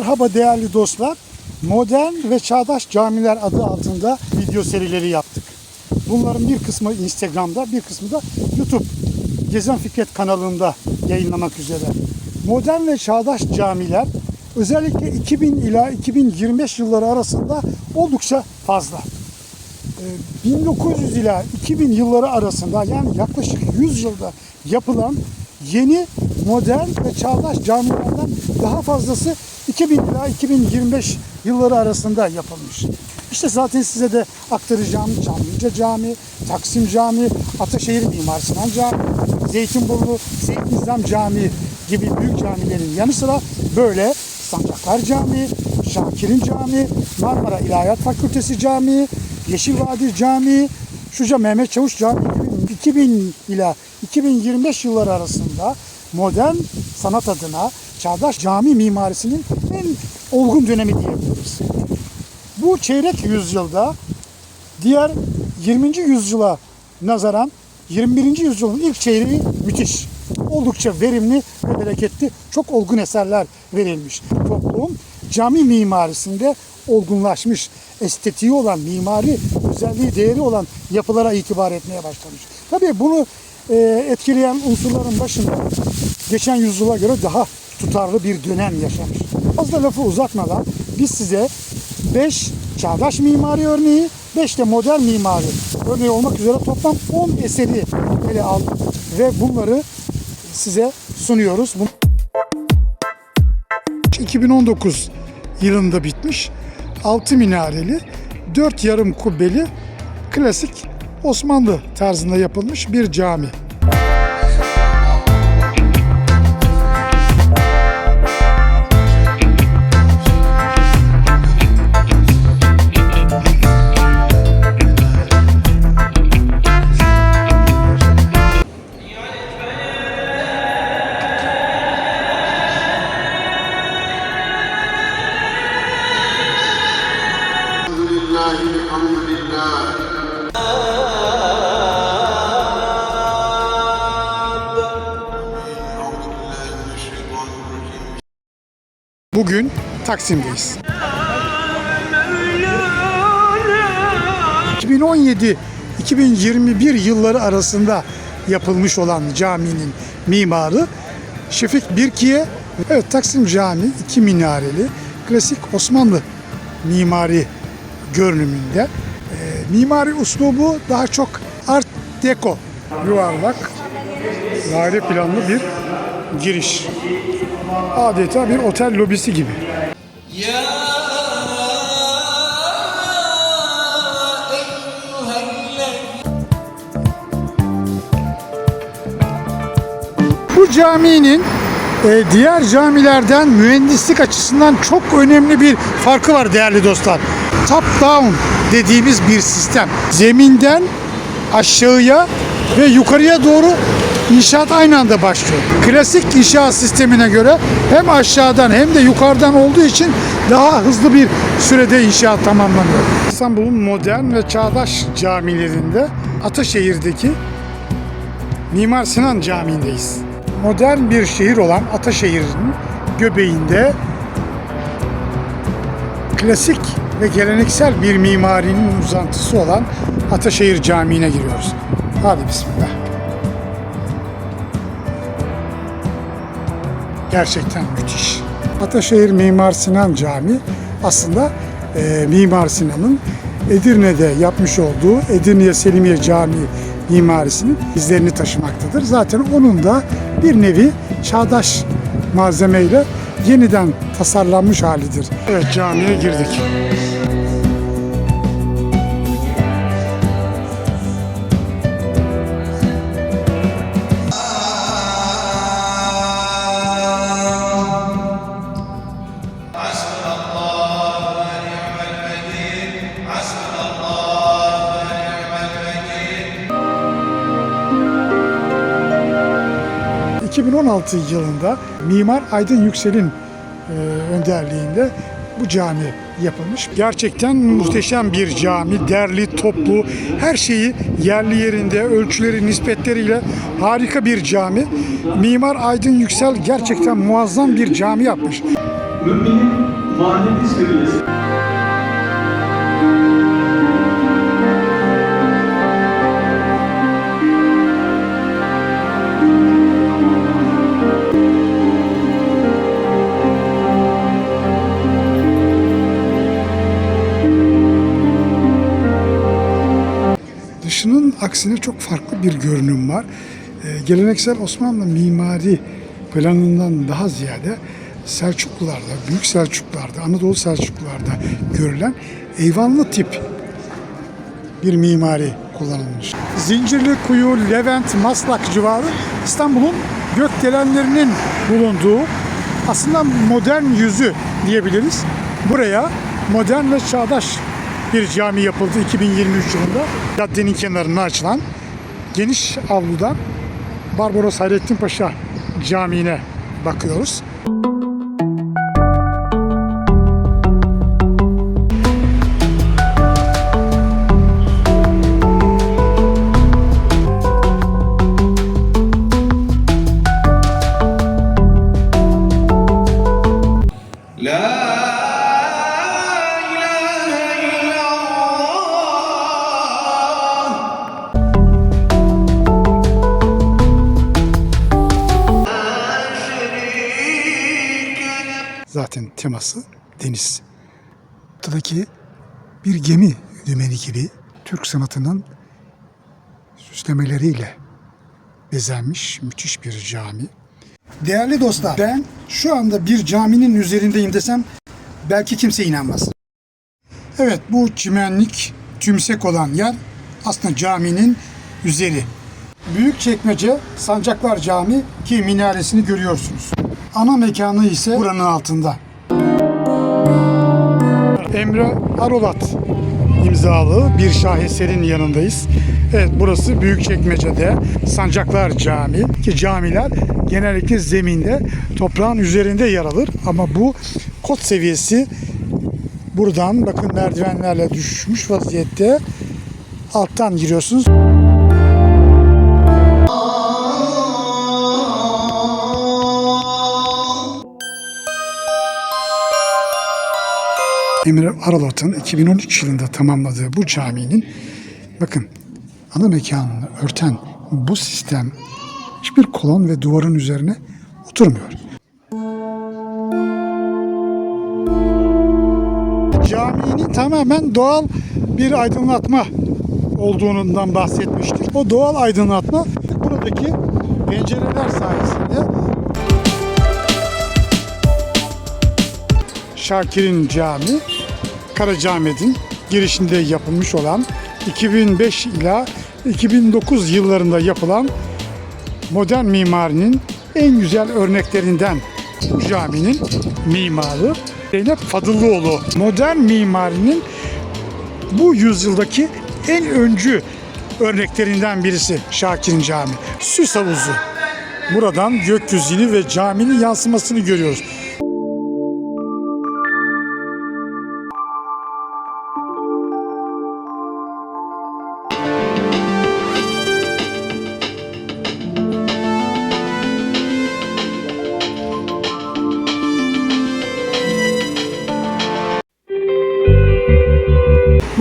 Merhaba değerli dostlar. Modern ve Çağdaş Camiler adı altında video serileri yaptık. Bunların bir kısmı Instagram'da, bir kısmı da YouTube Gezen Fikret kanalında yayınlamak üzere. Modern ve Çağdaş Camiler özellikle 2000 ila 2025 yılları arasında oldukça fazla. 1900 ila 2000 yılları arasında yani yaklaşık 100 yılda yapılan yeni modern ve çağdaş camilerden daha fazlası 2000 ila 2025 yılları arasında yapılmış. İşte zaten size de aktaracağım Çamlıca Cami, Taksim Cami, Ataşehir Mimar Sinan Cami, Zeytinburnu, Seyit Nizam Camii gibi büyük camilerin yanı sıra böyle Sancaklar Camii, Şakir'in Camii, Marmara İlahiyat Fakültesi Camii, Yeşil Vadi Camii, Şuca Mehmet Çavuş Camii gibi 2000 ila 2025 yılları arasında modern sanat adına çağdaş cami mimarisinin en olgun dönemi diyebiliriz. Bu çeyrek yüzyılda diğer 20. yüzyıla nazaran 21. yüzyılın ilk çeyreği müthiş. Oldukça verimli ve bereketli çok olgun eserler verilmiş. Toplum cami mimarisinde olgunlaşmış, estetiği olan, mimari özelliği, değeri olan yapılara itibar etmeye başlamış. Tabii bunu e, etkileyen unsurların başında geçen yüzyıla göre daha tutarlı bir dönem yaşamış. Fazla lafı uzatmadan biz size 5 çağdaş mimari örneği, 5 de modern mimari örneği olmak üzere toplam 10 eseri ele aldık ve bunları size sunuyoruz. Bu- 2019 yılında bitmiş. 6 minareli, 4 yarım kubbeli klasik Osmanlı tarzında yapılmış bir cami. Bugün Taksim'deyiz. 2017-2021 yılları arasında yapılmış olan caminin mimarı Şefik Birkiye. Evet Taksim Camii iki minareli klasik Osmanlı mimari görünümünde. Ee, mimari uslubu daha çok art deco yuvarlak daire planlı bir giriş. Adeta bir otel lobisi gibi. Bu caminin e, diğer camilerden mühendislik açısından çok önemli bir farkı var değerli dostlar. Top down dediğimiz bir sistem. Zeminden aşağıya ve yukarıya doğru inşaat aynı anda başlıyor. Klasik inşaat sistemine göre hem aşağıdan hem de yukarıdan olduğu için daha hızlı bir sürede inşaat tamamlanıyor. İstanbul'un modern ve çağdaş camilerinde Ataşehir'deki Mimar Sinan Camii'ndeyiz. Modern bir şehir olan Ataşehir'in göbeğinde klasik ve geleneksel bir mimarinin uzantısı olan Ataşehir Camii'ne giriyoruz. Hadi bismillah. Gerçekten müthiş. Ataşehir Mimar Sinan Camii aslında e, Mimar Sinan'ın Edirne'de yapmış olduğu Edirne Selimiye Camii mimarisinin izlerini taşımaktadır. Zaten onun da bir nevi çağdaş malzemeyle yeniden tasarlanmış halidir. Evet camiye girdik. 2016 yılında Mimar Aydın Yüksel'in e, önderliğinde bu cami yapılmış. Gerçekten muhteşem bir cami, derli, toplu, her şeyi yerli yerinde, ölçüleri, nispetleriyle harika bir cami. Mimar Aydın Yüksel gerçekten muazzam bir cami yapmış. müminin manevi seviyesi. Aksine çok farklı bir görünüm var. Ee, geleneksel Osmanlı mimari planından daha ziyade Selçuklularda, Büyük Selçuklularda, Anadolu Selçuklularda görülen eyvanlı tip bir mimari kullanılmış. Zincirli Kuyu, Levent, Maslak civarı İstanbul'un gökdelenlerinin bulunduğu aslında modern yüzü diyebiliriz. Buraya modern ve çağdaş bir cami yapıldı 2023 yılında. Caddenin kenarına açılan geniş avludan Barbaros Hayrettin Paşa Camii'ne bakıyoruz. لا Zaten teması deniz. Ortadaki bir gemi dümeni gibi Türk sanatının süslemeleriyle bezenmiş müthiş bir cami. Değerli dostlar, ben şu anda bir caminin üzerindeyim desem belki kimse inanmaz. Evet, bu çimenlik tümsek olan yer aslında caminin üzeri. Büyükçekmece Sancaklar Camii ki minaresini görüyorsunuz. Ana mekanı ise buranın altında. Emre Arolat imzalı bir şaheserin yanındayız. Evet burası Büyükçekmece'de Sancaklar Camii ki camiler genellikle zeminde toprağın üzerinde yer alır ama bu kot seviyesi buradan bakın merdivenlerle düşmüş vaziyette alttan giriyorsunuz. Emre Aralat'ın 2013 yılında tamamladığı bu caminin bakın ana mekanını örten bu sistem hiçbir kolon ve duvarın üzerine oturmuyor. Caminin tamamen doğal bir aydınlatma olduğundan bahsetmiştik. O doğal aydınlatma buradaki pencereler sayesinde Şakir'in Camii, Karacaahmet'in girişinde yapılmış olan 2005 ila 2009 yıllarında yapılan modern mimarinin en güzel örneklerinden bu caminin mimarı Zeynep Fadıllıoğlu. Modern mimarinin bu yüzyıldaki en öncü örneklerinden birisi Şakir'in Camii. Süs havuzu. Buradan gökyüzünü ve caminin yansımasını görüyoruz.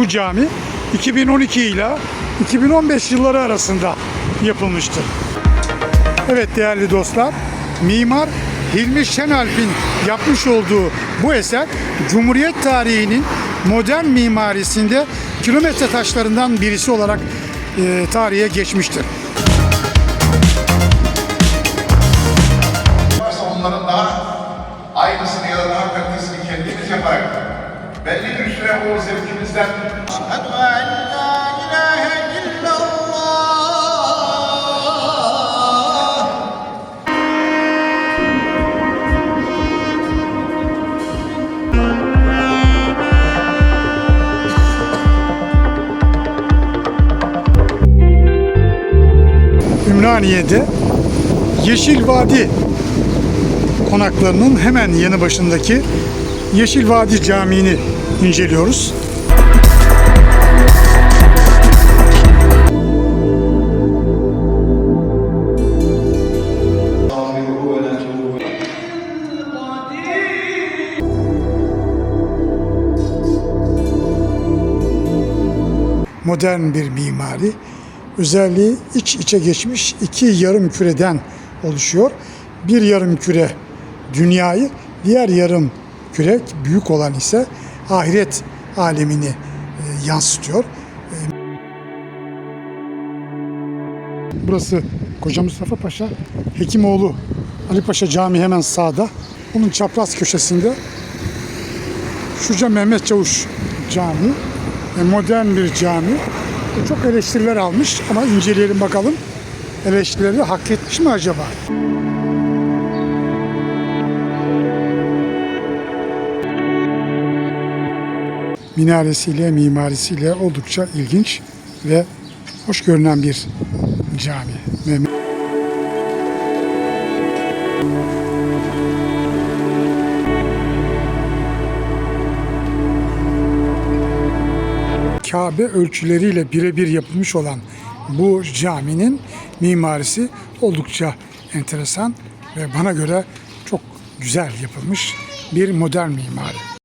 Cami 2012 ile 2015 yılları arasında yapılmıştır. Evet değerli dostlar, mimar Hilmi Şenalp'in yapmış olduğu bu eser Cumhuriyet tarihinin modern mimarisinde kilometre taşlarından birisi olarak e, tarihe geçmiştir. varsa onların daha aynısını ya da daha kendimiz yaparak belli bir süre o zevkimizden. Ümraniye'de Yeşil Vadi konaklarının hemen yanı başındaki Yeşil Vadi Camii'ni inceliyoruz. modern bir mimari. Özelliği iç içe geçmiş iki yarım küreden oluşuyor. Bir yarım küre dünyayı, diğer yarım küre büyük olan ise ahiret alemini e, yansıtıyor. E, Burası Koca Mustafa Paşa Hekimoğlu Ali Paşa Camii hemen sağda. Bunun çapraz köşesinde Şuca Mehmet Çavuş Camii. E, modern bir cami. Çok eleştiriler almış ama inceleyelim bakalım. Eleştirileri hak etmiş mi acaba? Minaresiyle, mimarisiyle oldukça ilginç ve hoş görünen bir cami. Kabe ölçüleriyle birebir yapılmış olan bu caminin mimarisi oldukça enteresan ve bana göre çok güzel yapılmış bir modern mimari.